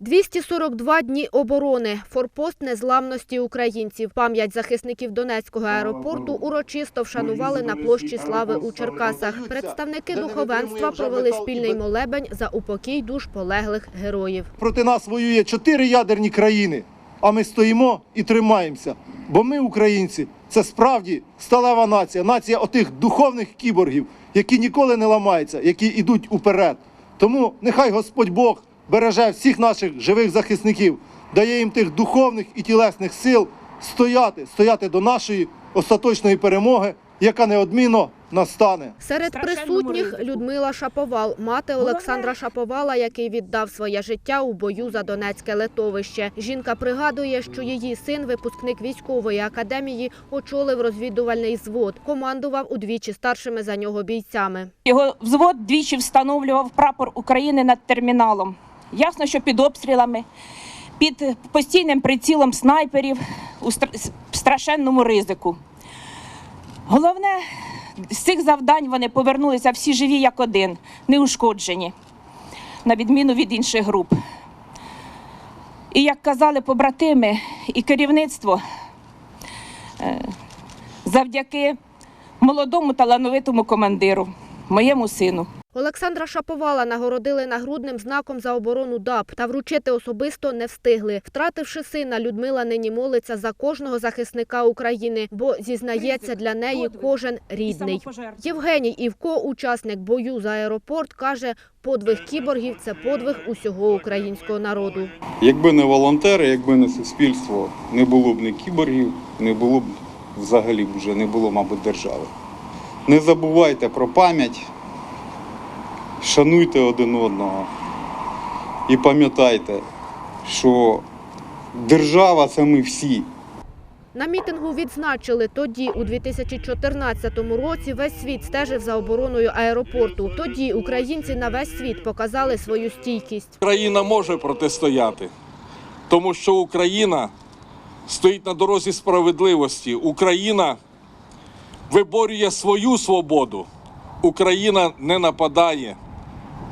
242 дні оборони. Форпост незламності українців. Пам'ять захисників Донецького аеропорту урочисто вшанували на площі Слави у Черкасах. Представники духовенства провели спільний молебень за упокій душ полеглих героїв. Проти нас воює чотири ядерні країни, а ми стоїмо і тримаємося. Бо ми, українці, це справді сталева нація, нація отих духовних кіборгів, які ніколи не ламаються, які йдуть уперед. Тому нехай Господь Бог береже всіх наших живих захисників, дає їм тих духовних і тілесних сил стояти, стояти до нашої остаточної перемоги, яка неодмінно настане. Серед присутніх. Людмила Шаповал, мати Олександра Шаповала, який віддав своє життя у бою за Донецьке летовище. Жінка пригадує, що її син, випускник військової академії, очолив розвідувальний звод, командував удвічі старшими за нього бійцями. Його взвод двічі встановлював прапор України над терміналом. Ясно, що під обстрілами, під постійним прицілом снайперів у страшенному ризику. Головне, з цих завдань вони повернулися всі живі як один, неушкоджені, на відміну від інших груп. І як казали побратими і керівництво, е, завдяки молодому талановитому командиру, моєму сину. Олександра Шаповала нагородили нагрудним знаком за оборону ДАП та вручити особисто не встигли. Втративши сина, Людмила нині молиться за кожного захисника України, бо зізнається для неї кожен рідний. Євгеній Івко, учасник бою за аеропорт, каже, подвиг кіборгів – це подвиг усього українського народу. Якби не волонтери, якби не суспільство, не було б ні кіборгів, не було б взагалі б вже не було, мабуть, держави. Не забувайте про пам'ять, шануйте один одного і пам'ятайте, що держава це ми всі. На мітингу відзначили, тоді, у 2014 році, весь світ стежив за обороною аеропорту. Тоді українці на весь світ показали свою стійкість. Україна може протистояти, тому що Україна стоїть на дорозі справедливості. Україна виборює свою свободу. Україна не нападає.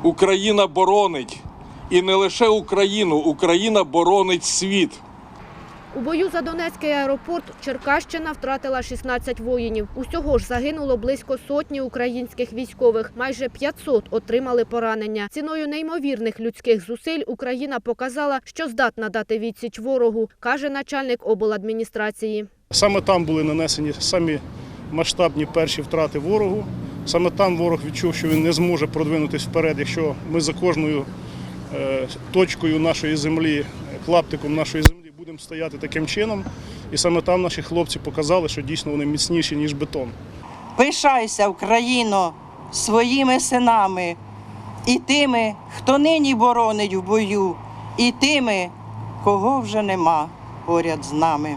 Україна боронить. І не лише Україну, Україна боронить світ. У бою за Донецький аеропорт Черкащина втратила 16 воїнів. Усього ж загинуло близько сотні українських військових. Майже 500 отримали поранення. Ціною неймовірних людських зусиль Україна показала, що здатна дати відсіч ворогу, каже начальник обладміністрації. Саме там були нанесені самі масштабні перші втрати ворогу. Саме там ворог відчув, що він не зможе продвинутися вперед, якщо ми за кожною е, точкою нашої землі, е, клаптиком нашої землі будемо стояти таким чином. І саме там наші хлопці показали, що дійсно вони міцніші, ніж бетон. Пишайся, Україно, своїми синами, і тими, хто нині боронить в бою, і тими, кого вже нема поряд з нами.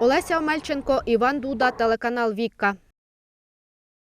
Олеся Омельченко, Іван Дуда, телеканал Вікка.